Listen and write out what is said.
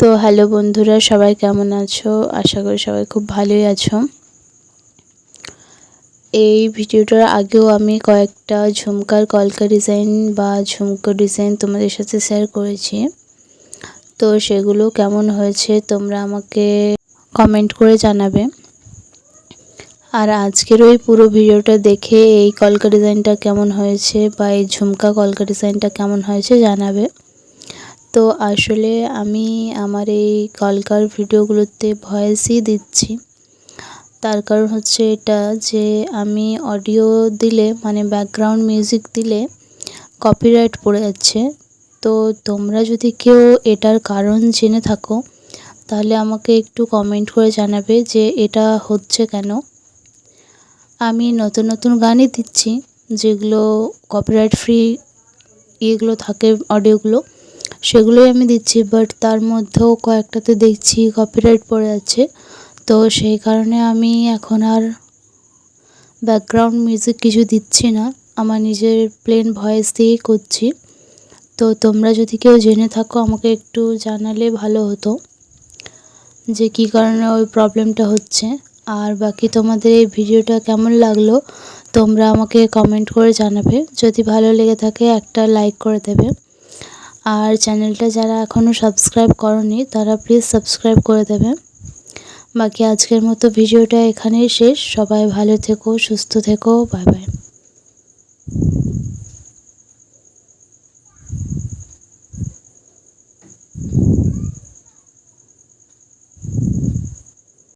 তো হ্যালো বন্ধুরা, সবাই কেমন আছো? আশা করি সবাই খুব ভালোই আছো। এই ভিডিওটার আগেও আমি কয়েকটা ঝুমকার কলকা ডিজাইন বা ঝুমকো ডিজাইন তোমাদের সাথে শেয়ার করেছি। তো সেগুলো কেমন হয়েছে তোমরা আমাকে কমেন্ট করে জানাবে। আর আজকের ওই পুরো ভিডিওটা দেখে এই কলকা ডিজাইনটা কেমন হয়েছে বা এই ঝুমকা কলকা ডিজাইনটা কেমন হয়েছে জানাবে। তো আসলে আমি আমার এই কলকার ভিডিওগুলোতে ভয়েসই দিচ্ছি। তার কারণ হচ্ছে এটা যে আমি অডিও দিলে মানে ব্যাকগ্রাউন্ড মিউজিক দিলে কপিরাইট পড়ে যাচ্ছে। তো তোমরা যদি কেউ এটার কারণ জেনে থাকো, তাহলে আমাকে একটু কমেন্ট করে জানাবে যে এটা হচ্ছে কেন। আমি নতুন নতুন গানই দিচ্ছি, যেগুলো কপিরাইট ফ্রি ইয়েগুলো থাকে অডিওগুলো সেগুলোই আমি দিচ্ছি বাট তার মধ্যেও কয়েকটাতে দেখছি কপিরাইট পড়ে যাচ্ছে তো সেই কারণে আমি এখন আর ব্যাকগ্রাউন্ড মিউজিক কিছু দিচ্ছি না। আমার নিজের প্লেন ভয়েস দিয়েই করছি। তো তোমরা যদি কেউ জেনে থাকো, আমাকে একটু জানালে ভালো হতো যে কী কারণে ওই প্রবলেমটা হচ্ছে। আর বাকি তোমাদের এই ভিডিওটা কেমন লাগল, তোমরা আমাকে কমেন্ট করে জানাবে। যদি ভালো লেগে থাকে, একটা লাইক করে দেবে। আর চ্যানেলটা যারা এখনও সাবস্ক্রাইব করনি, তারা প্লিজ সাবস্ক্রাইব করে দেবে। বাকি আজকের মতো ভিডিওটা এখানেই শেষ। সবাই ভালো থেকো, সুস্থ থেকো বাই বাই